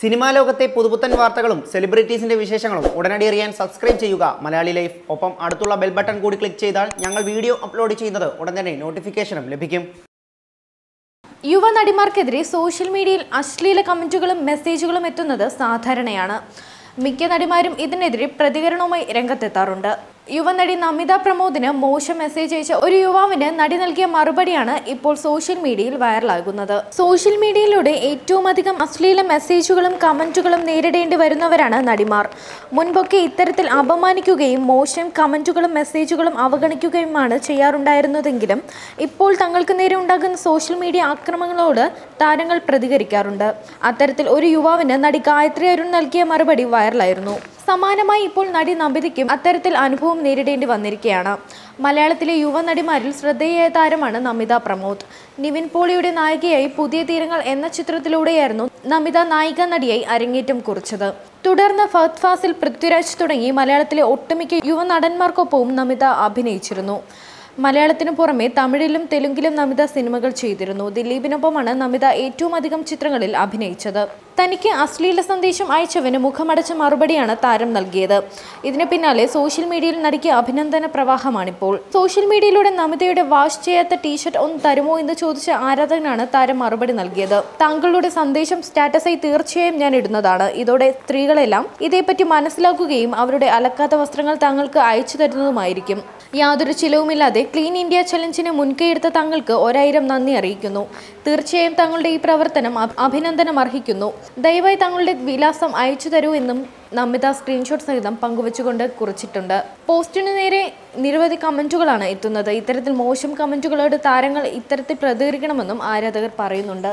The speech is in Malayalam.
സിനിമാ ലോകത്തെ പുതുപുത്തൻ വാർത്തകളും സെലിബ്രിറ്റീസിന്റെ വിശേഷങ്ങളും ഉടനടി അറിയാൻ സബ്സ്ക്രൈബ് ചെയ്യുക. മലയാളി ലൈഫ്. ഒപ്പം അടുത്തുള്ള ബെൽ ബട്ടൺ കൂടി ക്ലിക്ക് ചെയ്താൽ ഞങ്ങൾ വീഡിയോ അപ്ലോഡ് ചെയ്യുന്നത് ഉടൻ തന്നെ നോട്ടിഫിക്കേഷനും ലഭിക്കും. യുവനടിമാർക്കെതിരെ സോഷ്യൽ മീഡിയയിൽ അശ്ലീല കമന്റുകളും മെസ്സേജുകളും എത്തുന്നത് സാധാരണയാണ്. മിക്ക നടിമാരും ഇതിനെതിരെ പ്രതികരണവുമായി രംഗത്തെത്താറുണ്ട്. യുവനടി നമിത പ്രമോദിന് മോശം മെസ്സേജ് അയച്ച ഒരു യുവാവിന് നടി നൽകിയ മറുപടിയാണ് ഇപ്പോൾ സോഷ്യൽ മീഡിയയിൽ വൈറലാകുന്നത്. സോഷ്യൽ മീഡിയയിലൂടെ ഏറ്റവും അധികം അശ്ലീല മെസ്സേജുകളും കമന്റുകളും നേരിടേണ്ടി വരുന്നവരാണ് നടിമാർ. മുൻപൊക്കെ ഇത്തരത്തിൽ അപമാനിക്കുകയും മോശം കമന്റുകളും മെസ്സേജുകളും അവഗണിക്കുകയുമാണ് ചെയ്യാറുണ്ടായിരുന്നതെങ്കിലും ഇപ്പോൾ തങ്ങൾക്ക് നേരെ ഉണ്ടാകുന്ന സോഷ്യൽ മീഡിയ ആക്രമണങ്ങളോട് താരങ്ങൾ പ്രതികരിക്കാറുണ്ട്. അത്തരത്തിൽ ഒരു യുവാവിന് നടി ഗായത്രി അരുൺ നൽകിയ മറുപടി വൈറലായിരുന്നു. സമാനമായി ഇപ്പോൾ നടി നമിതയ്ക്കും അത്തരത്തിൽ അനുഭവം നേരിടേണ്ടി വന്നിരിക്കുകയാണ് മലയാളത്തിലെ യുവ നടിമാരിൽ ശ്രദ്ധേയ താരമാണ് നമിത പ്രമോദ്. നിവിൻ പോളിയുടെ നായികയായി പുതിയ തീരങ്ങൾ എന്ന ചിത്രത്തിലൂടെയായിരുന്നു നമിത നായിക നടിയായി അരങ്ങേറ്റം കുറിച്ചത്. തുടർന്ന് ഫഹദ് ഫാസിൽ പൃഥ്വിരാജ് തുടങ്ങി മലയാളത്തിലെ ഒട്ടുമിക്ക യുവ നടന്മാർക്കൊപ്പവും നമിത അഭിനയിച്ചിരുന്നു. മലയാളത്തിനു പുറമെ തമിഴിലും തെലുങ്കിലും നമിത സിനിമകൾ ചെയ്തിരുന്നു. ദിലീപിനൊപ്പമാണ് നമിത ഏറ്റവും അധികം ചിത്രങ്ങളിൽ അഭിനയിച്ചത്. തനിക്ക് അശ്ലീല സന്ദേശം അയച്ചവന് മുഖമടച്ച മറുപടിയാണ് താരം നൽകിയത്. ഇതിന് പിന്നാലെ സോഷ്യൽ മീഡിയയിൽ നടിക്ക് അഭിനന്ദന പ്രവാഹമാണിപ്പോൾ. സോഷ്യൽ മീഡിയയിലൂടെ നമിതയുടെ വാഷ് ചെയ്യാത്ത ടീഷർട്ട് ഒന്ന് തരുമോ എന്ന് ചോദിച്ച ആരാധകനാണ് താരം മറുപടി നൽകിയത്. താങ്കളുടെ സന്ദേശം സ്റ്റാറ്റസായി തീർച്ചയായും ഞാൻ ഇടുന്നതാണ്. ഇതോടെ സ്ത്രീകളെല്ലാം ഇതേപ്പറ്റി മനസ്സിലാക്കുകയും അവരുടെ അലക്കാത്ത വസ്ത്രങ്ങൾ താങ്കൾക്ക് അയച്ചു തരുന്നതുമായിരിക്കും. യാതൊരു ചിലവുമില്ലാതെ ക്ലീൻ ഇന്ത്യ ചലഞ്ചിന് മുൻകൈയെടുത്ത താങ്കൾക്ക് ഒരായിരം നന്ദി അറിയിക്കുന്നു. തീർച്ചയായും തങ്ങളുടെ ഈ പ്രവർത്തനം അഭിനന്ദനം അർഹിക്കുന്നു ദയവായി തങ്ങളുടെ വിലാസം അയച്ചു തരൂ എന്നും നമിത സ്ക്രീൻഷോട്ട് സഹിതം പങ്കുവച്ചുകൊണ്ട് കുറിച്ചിട്ടുണ്ട്. പോസ്റ്റിനു നേരെ നിരവധി കമന്റുകളാണ് എത്തുന്നത്. ഇത്തരത്തിൽ മോശം കമന്റുകളോട് താരങ്ങൾ ഇത്തരത്തിൽ പ്രതികരിക്കണമെന്നും ആരാധകർ പറയുന്നുണ്ട്.